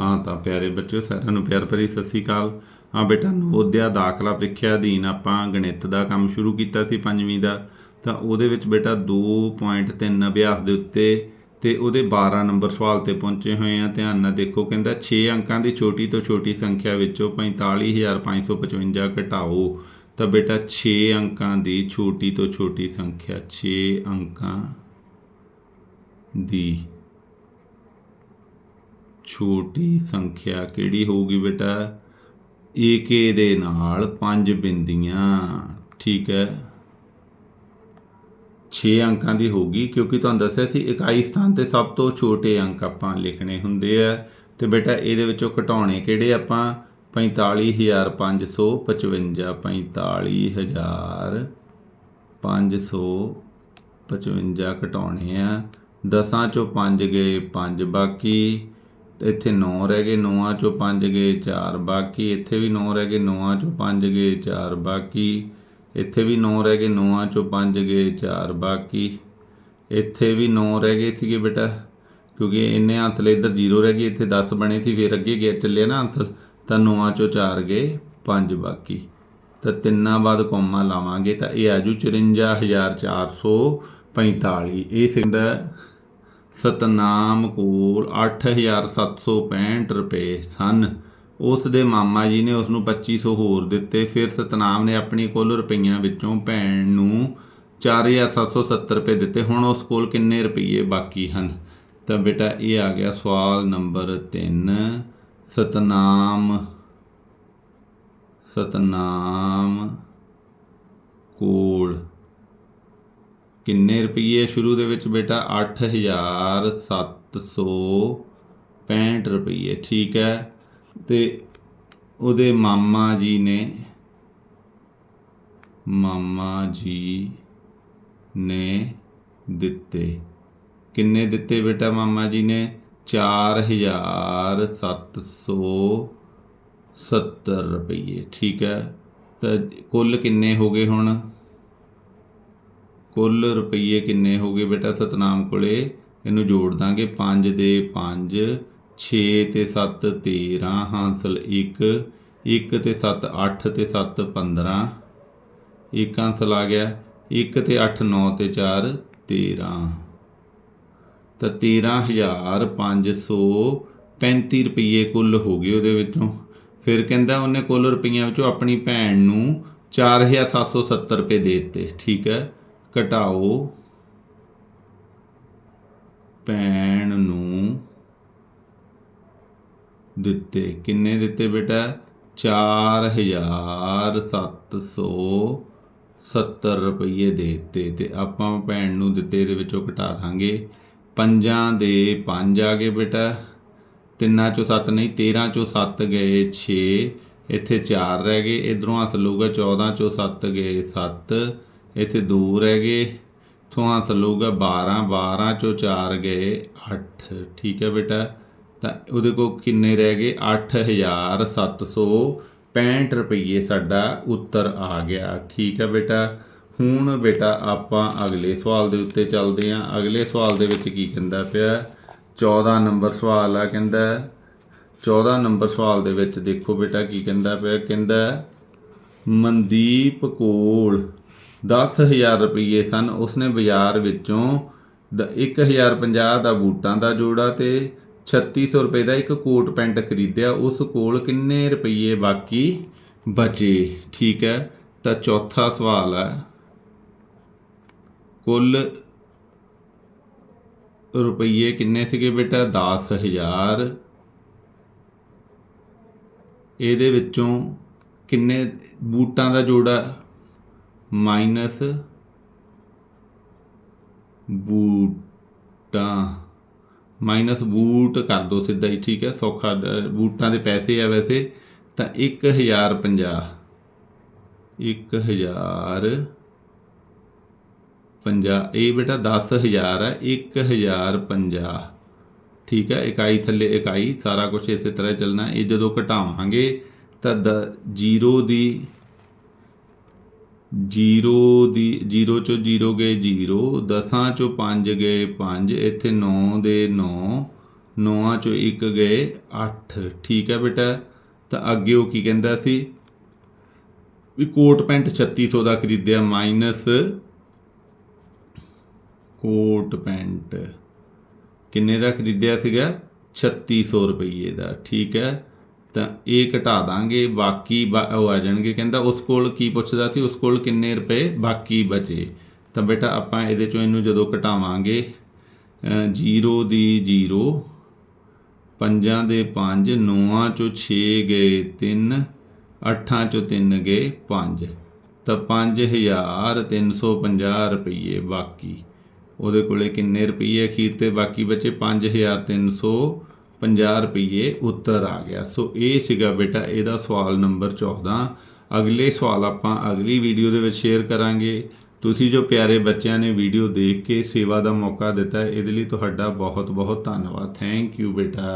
ਹਾਂ ਤਾਂ ਪਿਆਰੇ ਬੱਚਿਓ, ਸਾਰਿਆਂ ਨੂੰ ਪਿਆਰ ਭਰੀ ਸਤਿ ਸ੍ਰੀ ਅਕਾਲ। ਹਾਂ ਬੇਟਾ, ਨਵੋਦਿਆ ਦਾਖਲਾ ਪ੍ਰੀਖਿਆ ਅਧੀਨ ਆਪਾਂ ਗਣਿਤ ਦਾ ਕੰਮ ਸ਼ੁਰੂ ਕੀਤਾ ਸੀ ਪੰਜਵੀਂ ਦਾ। ਤਾਂ ਉਹਦੇ ਵਿੱਚ ਬੇਟਾ 2.3 ਅਭਿਆਸ ਦੇ ਉੱਤੇ ਤੇ ਉਹਦੇ 12 ਨੰਬਰ ਸਵਾਲ ਤੇ ਪਹੁੰਚੇ ਹੋਏ ਆ। ਧਿਆਨ ਨਾਲ ਦੇਖੋ ਕਹਿੰਦਾ 6 ਅੰਕਾਂ ਦੀ ਛੋਟੀ ਤੋਂ ਛੋਟੀ ਸੰਖਿਆ ਵਿੱਚੋਂ 45555 ਘਟਾਓ। ਤਾਂ ਬੇਟਾ 6 ਅੰਕਾਂ ਦੀ ਛੋਟੀ ਤੋਂ ਛੋਟੀ ਸੰਖਿਆ 6 ਅੰਕਾਂ ਦੀ ਛੋਟੀ ਸੰਖਿਆ ਕਿਹੜੀ ਹੋਊਗੀ ਬੇਟਾ? ਏਕੇ ਦੇ ਨਾਲ ਪੰਜ ਬਿੰਦੀਆਂ, ਠੀਕ ਹੈ। 6 ਅੰਕਾਂ ਦੀ ਹੋਊਗੀ, ਕਿਉਂਕਿ ਤੁਹਾਨੂੰ ਦੱਸਿਆ ਸੀ ਇਕਾਈ ਸਥਾਨ ਤੇ ਸਭ ਤੋਂ ਛੋਟੇ ਅੰਕ ਆਪਾਂ ਲਿਖਣੇ ਹੁੰਦੇ ਆ। ਤੇ ਬੇਟਾ ਇਹਦੇ ਵਿੱਚੋਂ ਘਟਾਉਣੇ ਕਿਹੜੇ ਆਪਾਂ? 45555 45555 ਘਟਾਉਣੇ ਆ। ਦਸਾਂ ਚੋਂ 5 ਗਏ 5 ਬਾਕੀ ਇੱਥੇ 9 ਰਹਿ ਗਏ 9 ਚੋਂ 5 ਗਏ 4 ਬਾਕੀ। ਇੱਥੇ ਵੀ 9 ਰਹਿ ਗਏ 9 ਚੋਂ 5 ਗਏ 4 ਬਾਕੀ। ਇੱਥੇ ਵੀ 9 ਰਹਿ ਗਏ 9 ਚੋਂ 5 ਗਏ 4 ਬਾਕੀ। ਇੱਥੇ ਵੀ 9 ਰਹਿ ਗਏ ਸੀਗੇ ਬੇਟਾ, ਕਿਉਂਕਿ ਇੰਨੇ ਅੰਸਲ ਇੱਧਰ 0 ਰਹਿ ਗਏ ਇੱਥੇ 10 ਬਣੇ ਸੀ, ਫਿਰ ਅੱਗੇ ਗਿਆ ਚੱਲਿਆ ਨਾ ਅੰਸਲ, ਤਾਂ 9 ਚੋਂ 4 ਗਏ 5 ਬਾਕੀ। ਤਾਂ ਤਿੰਨਾਂ ਬਾਅਦ ਕੌਮਾ ਲਾਵਾਂਗੇ, ਤਾਂ ਇਹ ਆਜੂ 54445 ਇਹ ਸਿੰਦਾ ਸਤਨਾਮ ਕੋਲ 8765 ਰੁਪਏ ਸਨ। ਉਸ ਦੇ ਮਾਮਾ ਜੀ ਨੇ ਉਸ ਨੂੰ 2500 ਹੋਰ ਦਿੱਤੇ। ਫਿਰ ਸਤਨਾਮ ਨੇ ਆਪਣੀ ਕੁੱਲ ਰੁਪਈਆਂ ਵਿੱਚੋਂ ਭੈਣ ਨੂੰ 4770 ਰੁਪਏ ਦਿੱਤੇ। ਹੁਣ ਉਸ ਕੋਲ ਕਿੰਨੇ ਰੁਪਏ ਬਾਕੀ ਹਨ? ਤਾਂ ਬੇਟਾ, ਇਹ ਆ ਗਿਆ ਸਵਾਲ ਨੰਬਰ 3 ਸਤਨਾਮ ਸਤਨਾਮ ਕੋ ਕਿੰਨੇ ਰੁਪਏ ਸ਼ੁਰੂ ਦੇ ਵਿੱਚ ਬੇਟਾ? 8765 ਰੁਪਏ ਠੀਕ ਹੈ। ਤੇ ਉਹਦੇ ਮਾਮਾ ਜੀ ਨੇ, ਮਾਮਾ ਜੀ ਨੇ ਦਿੱਤੇ। ਕਿੰਨੇ ਦਿੱਤੇ ਬੇਟਾ ਮਾਮਾ ਜੀ ਨੇ? 4770 ਰੁਪਏ ਠੀਕ ਹੈ। ਤਾਂ ਕੁੱਲ ਕਿੰਨੇ ਹੋ ਗਏ ਹੁਣ? ਕੁੱਲ ਰੁਪਈਏ ਕਿੰਨੇ ਹੋ ਗਏ ਬੇਟਾ ਸਤਨਾਮ ਕੋਲੇ? ਇਹਨੂੰ ਜੋੜ ਦਾਂਗੇ 5 ਦੇ 5 6 ਤੇ 7 13 ਹਾਸਲ 1 1 ਤੇ 7 8 ਤੇ 7 15 ਇੱਕ ਹਾਸਲ ਆ ਗਿਆ 1 ਤੇ 8 9 ਤੇ 4 13 ਤਾਂ 13535 ਰੁਪਏ ਕੁੱਲ ਹੋ ਗਏ ਉਹਦੇ ਵਿੱਚੋਂ। ਫਿਰ ਕਹਿੰਦਾ ਉਹਨੇ ਕੁੱਲ ਰੁਪਈਆਂ ਵਿੱਚੋਂ ਆਪਣੀ ਭੈਣ ਨੂੰ 4770 ਰੁਪਏ ਦੇ ਦਿੱਤੇ, ਠੀਕ ਹੈ? ਘਟਾਓ। ਭੈਣ ਨੂੰ ਦਿੱਤੇ। ਕਿੰਨੇ ਦਿੱਤੇ ਬੇਟਾ? 4770 ਰੁਪਏ ਦੇ ਦਿੱਤੇ। ਤੇ ਆਪਾਂ ਭੈਣ ਨੂੰ ਦਿੱਤੇ, ਇਹਦੇ ਵਿੱਚੋਂ ਘਟਾ ਦਾਂਗੇ। ਪੰਜਾਂ ਦੇ 5 ਆ ਗਏ ਬੇਟਾ। ਤਿੰਨਾਂ ਚੋਂ 7 ਨਹੀਂ 13 ਚੋਂ 7 ਗਏ 6 ਇੱਥੇ 4 ਰਹਿ ਗਏ। ਇਧਰੋਂ ਹਾਸਲ ਹੋਊਗਾ 14 ਚੋਂ 7 ਗਏ 7 ਇੱਥੇ 2 ਰਹਿ ਗਏ ਇੱਥੋਂ ਹਾਸਲ ਹੋਊਗਾ 12 12 ਚੋਂ 4 ਗਏ 8 ਠੀਕ ਹੈ ਬੇਟਾ। ਤਾਂ ਉਹਦੇ ਕੋਲ ਕਿੰਨੇ ਰਹਿ ਗਏ? 8765 ਰੁਪਏ ਸਾਡਾ ਉੱਤਰ ਆ ਗਿਆ। ਠੀਕ ਹੈ ਬੇਟਾ। ਹੁਣ ਬੇਟਾ ਆਪਾਂ ਅਗਲੇ ਸਵਾਲ ਦੇ ਉੱਤੇ ਚੱਲਦੇ ਹਾਂ। ਅਗਲੇ ਸਵਾਲ ਦੇ ਵਿੱਚ ਕੀ ਕਹਿੰਦਾ ਪਿਆ? 14 ਨੰਬਰ ਸਵਾਲ ਆ ਕਹਿੰਦਾ। 14 ਨੰਬਰ ਸਵਾਲ ਦੇ ਵਿੱਚ ਦੇਖੋ ਬੇਟਾ ਕੀ ਕਹਿੰਦਾ ਪਿਆ? ਕਹਿੰਦਾ, ਮਨਦੀਪ ਕੋਲ। 10000 ਰੁਪਏ ਸਨ। ਉਸਨੇ ਬਾਜ਼ਾਰ ਵਿੱਚੋਂ ਦ- 1050 ਦਾ ਬੂਟਾਂ ਦਾ ਜੋੜਾ ਤੇ 3600 ਰੁਪਏ ਦਾ ਇੱਕ ਕੋਟ ਪੈਂਟ ਖਰੀਦਿਆ। ਉਸ ਕੋਲ ਕਿੰਨੇ ਰੁਪਏ ਬਾਕੀ ਬਚੇ? ਠੀਕ ਹੈ, ਤਾਂ ਚੌਥਾ ਸਵਾਲ ਹੈ। ਕੁੱਲ ਰੁਪਏ ਕਿੰਨੇ ਸੀਗੇ ਬੇਟਾ? 10000 ਇਹਦੇ ਵਿੱਚੋਂ ਕਿੰਨੇ ਬੂਟਾਂ ਦਾ ਜੋੜਾ ਮਾਈਨਸ ਬੂਟਾਂ। ਮਾਈਨਸ ਬੂਟ ਕਰ ਦੋ ਸਿੱਧਾ ਹੀ, ਠੀਕ ਹੈ, ਸੌਖਾ ਬੂਟਾਂ ਦੇ ਪੈਸੇ ਆ ਵੈਸੇ। ਤਾਂ 1050 1000 50 ਇਹ ਬੇਟਾ 10000 ਹੈ 1050 ਠੀਕ ਹੈ, ਇਕਾਈ ਥੱਲੇ ਇਕਾਈ, ਸਾਰਾ ਕੁਝ ਇਸੇ ਤਰ੍ਹਾਂ ਚੱਲਣਾ। ਇਹ ਜਦੋਂ ਘਟਾਵਾਂਗੇ ਤਾਂ 0 ਦੀ 0 ਦੀ 0 ਚੋਂ 0 ਗਏ 0 ਦਸਾਂ ਚੋਂ 5 ਗਏ 5 ਇੱਥੇ 9 ਦੇ 9 9 ਚੋਂ 1 ਗਏ 8 ਠੀਕ ਹੈ ਬੇਟਾ? ਤਾਂ ਅੱਗੇ ਉਹ ਕੀ ਕਹਿੰਦਾ ਸੀ? ਵੀ ਕੋਟ ਪੈਂਟ 3600 ਦਾ ਖਰੀਦਿਆ, ਮਾਈਨਸ ਕੋਟ ਪੈਂਟ। ਕਿੰਨੇ ਦਾ ਖਰੀਦਿਆ ਸੀਗਾ? 3600 ਰੁਪਏ ਦਾ। ਠੀਕ ਹੈ? ਤਾਂ ਇਹ ਘਟਾ ਦਾਂਗੇ, ਬਾਕੀ ਬਾ- ਉਹ ਆ ਜਾਣਗੇ। ਕਹਿੰਦਾ ਉਸ ਕੋਲ ਕੀ ਪੁੱਛਦਾ ਸੀ? ਉਸ ਕੋਲ ਕਿੰਨੇ ਰੁਪਏ ਬਾਕੀ ਬਚੇ? ਤਾਂ ਬੇਟਾ ਆਪਾਂ ਇਹਦੇ ਚੋਂ ਇਹਨੂੰ ਜਦੋਂ ਘਟਾਵਾਂਗੇ 0 ਦੀ 0 ਪੰਜਾਂ ਦੇ 5 ਨੌਆਂ ਚੋਂ 6 ਗਏ 3 ਅੱਠਾਂ ਚੋਂ 3 ਗਏ 5 ਤਾਂ 5350 ਰੁਪਏ ਬਾਕੀ। ਉਹਦੇ ਕੋਲੇ ਕਿੰਨੇ ਰੁਪਏ ਅਖੀਰ ਤੇ ਬਾਕੀ ਬਚੇ 5350 ਰੁਪਏ ਉੱਤਰ ਆ ਗਿਆ। ਸੋ ਇਹ ਸੀਗਾ ਬੇਟਾ, ਇਹਦਾ ਸਵਾਲ ਨੰਬਰ 14 ਅਗਲੇ ਸਵਾਲ ਆਪਾਂ ਅਗਲੀ ਵੀਡੀਓ ਦੇ ਵਿੱਚ ਸ਼ੇਅਰ ਕਰਾਂਗੇ। ਤੁਸੀਂ ਜੋ ਪਿਆਰੇ ਬੱਚਿਆਂ ਨੇ ਵੀਡੀਓ ਦੇਖ ਕੇ ਸੇਵਾ ਦਾ ਮੌਕਾ ਦਿੱਤਾ, ਇਹਦੇ ਲਈ ਤੁਹਾਡਾ ਬਹੁਤ ਬਹੁਤ ਧੰਨਵਾਦ। ਥੈਂਕ ਯੂ ਬੇਟਾ।